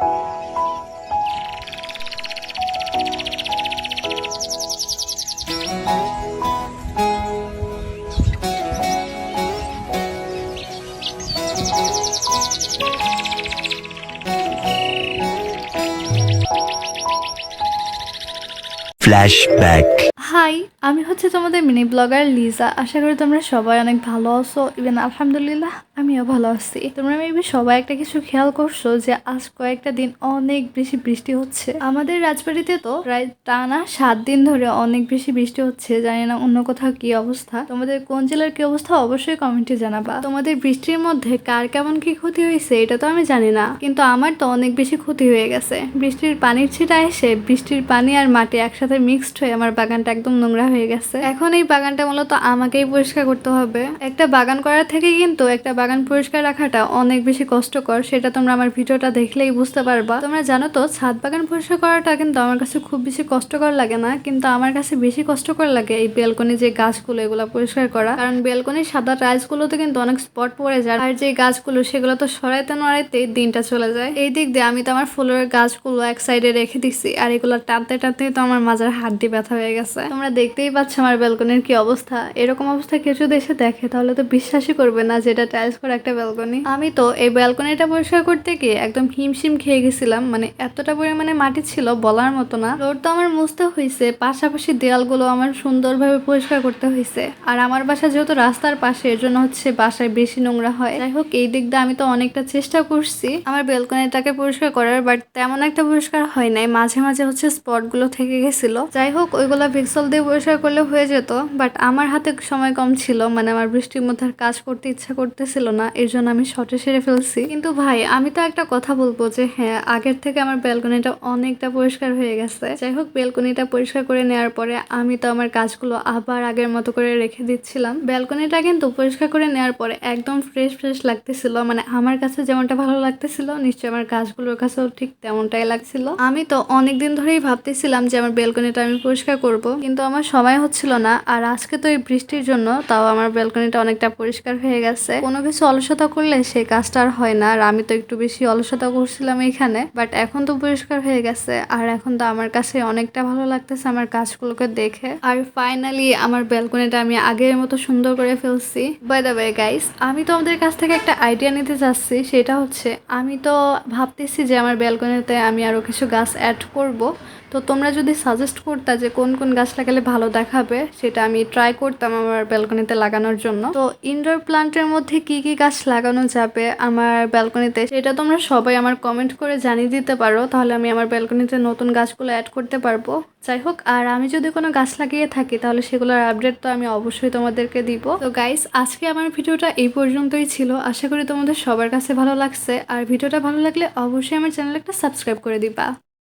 Thank you. Flashback. High আমি হচ্ছে তোমাদের মিনি ব্লগার লিজা আশা করি তোমরা সবাই অনেক ভালো আছো। ইভেন আলহামদুলিল্লাহ, আমিও ভালো আছি। তোমরা মেবি সবাই একটা কিছু খেয়াল করছ যে আজ কয়েকটা দিন অনেক বেশি বৃষ্টি হচ্ছে। আমাদের রাজবাড়িতে তো প্রায় টানা সাত দিন ধরে অনেক বেশি বৃষ্টি হচ্ছে। জানি না অন্য কোথাও কি অবস্থা। তোমাদের কোন জেলার কি অবস্থা অবশ্যই কমেন্টে জানাবা। তোমাদের বৃষ্টির মধ্যে কার কেমন কি ক্ষতি হয়েছে, এটা তো আমি জানি না। কিন্তু আমার তো অনেক বেশি ক্ষতি হয়ে গেছে। বৃষ্টির পানির ছিটা এসে বৃষ্টির পানি আর মাটি একসাথে মিক্সড হয়ে আমার বাগানটা একদম নোংরা হয়ে গেছে। এখন এই বাগানটা মূলত আমাকেই পরিষ্কার করতে হবে। একটা বাগান করার থেকে কিন্তু একটা বাগান পরিষ্কার রাখাটা অনেক বেশি কষ্টকর, সেটা তোমরা আমার ভিডিওটা দেখলেই বুঝতে পারবা। তোমরা জানো তো, ছাদ বাগান পরিষ্কার করাটা কিন্তু আমার কাছে খুব বেশি কষ্টকর লাগে না, কিন্তু আমার কাছে বেশি কষ্টকর লাগে এই বেলকনি যে গাছগুলো, এগুলো পরিষ্কার করা। কারণ বেলকনির সাদা টাইলস গুলোতে কিন্তু অনেক স্পট পড়ে যায়, আর যে গাছগুলো, সেগুলো তো সরাইতে নড়াইতে দিনটা চলে যায়। এই দিক দিয়ে আমি তো আমার ফুলের গাছগুলো এক সাইডে রেখে দিচ্ছি আর এগুলো টানতে টানতে তো আমার মাজার হাড্ডি ব্যথা হয়ে গেছে। তোমরা দেখতেই পাচ্ছ আমার বেলকনির কি অবস্থা। এরকম অবস্থা কেউ যদি এসে দেখে, তাহলে তো বিশ্বাসই করবে না যে এটা টাইলস করা একটা বেলকনি আমি তো এই বেলকনিটা পরিষ্কার করতে গিয়ে একদম হিমশিম খেয়ে গেছিলাম। মানে এতটা পরিমাণে মাটি ছিল বলার মতো না। রোড তো আমার মুছতে হয়েছে পাশাপাশি দেয়ালগুলো আমার সুন্দরভাবে পরিষ্কার করতে হয়েছে আর আমার বাসা যেহেতু রাস্তার পাশে, এর জন্য হচ্ছে বাসায় বেশি নোংরা হয়। যাই হোক, এই দিক দিয়ে আমি তো অনেকটা চেষ্টা করছি। আমার বেলকনিটাকে পরিষ্কার করার, বাট তেমন একটা পরিষ্কার হয় নাই। মাঝে মাঝে হচ্ছে স্পটগুলো থেকে গেছিল যাই হোক, ওইগুলো পিক্সেল দিয়ে পরিষ্কার করলে হয়ে যেত বাট আমার হাতে সময় কম ছিল মানে আমার বৃষ্টির মধ্যে আর কাজ করতে ইচ্ছা করতেছিল না, এর জন্য আমি শর্টে সেরে ফেলছি। কিন্তু ভাই, আমি তো একটা কথা বলব যে হ্যাঁ আগের থেকে আমার ব্যালকনিটা অনেকটা পরিষ্কার হয়ে গেছে। যাই হোক, ব্যালকনিটা পরিষ্কার করে নেওয়ার পরে আমি তো আমার কাজগুলো আবার আগের মতো করে রেখে দিচ্ছিলাম। ব্যালকনিটা কিন্তু পরিষ্কার করে নেওয়ার পরে একদম ফ্রেশ ফ্রেশ লাগতেছিল মানে আমার কাছে যেমনটা ভালো লাগতেছিল, নিশ্চয়ই আমার কাজগুলোর কাছেও ঠিক তেমনটাই লাগছিল। আমি তো অনেকদিন ধরেই ভাবতেছিলাম যে, আমার ব্যালকনিটা আমি পরিষ্কার করব। কিন্তু আমার সময় হচ্ছিল না। আর আজকে তো এই বৃষ্টির জন্য তাও আমার ব্যালকনিটা অনেকটা পরিষ্কার হয়ে গেছে। কোনো কিছু অলসতা করলে সেই কাজটা আর হয় না। আর আমি তো একটু বেশি অলসতা করছিলাম এখানে। বাট এখন তো পরিষ্কার হয়ে গেছে। আর এখন তো আমার কাছে অনেকটা ভালো লাগতেছে আমার কাজগুলোকে দেখে। আর ফাইনালি আমার ব্যালকনিটা আমি আগের মতো সুন্দর করে ফেলছি। বাই দ্য ওয়ে গাইস আমি তো আমাদের কাছ থেকে একটা আইডিয়া নিতে চাচ্ছি সেটা হচ্ছে, আমি তো ভাবতেছি যে আমার ব্যালকনিতে আমি আরও কিছু গাছ অ্যাড করব। তো তোমরা যদি সাজেস্ট করতা যে কোন কোন গাছ লাগালে ভালো দেখাবে, সেটা আমি ট্রাই করতাম আমার ব্যালকনিতে লাগানোর জন্য। তো ইনডোর প্লান্টের মধ্যে কি কি গাছ লাগানো যাবে আমার ব্যালকনিতে সেটা তোমরা সবাই আমার কমেন্ট করে জানিয়ে দিতে পারো। তাহলে আমি আমার ব্যালকনিতে নতুন গাছগুলো অ্যাড করতে পারব। যাই হোক, আর আমি যদি কোনো গাছ লাগিয়ে থাকি, তাহলে সেগুলোর আপডেট তো আমি অবশ্যই তোমাদেরকে দিব। তো গাইস আজকে আমার ভিডিওটা এই পর্যন্তই ছিল। আশা করি তোমাদের সবার কাছে ভালো লাগছে। আর ভিডিওটা ভালো লাগলে অবশ্যই আমার চ্যানেল একটা সাবস্ক্রাইব করে দিবা।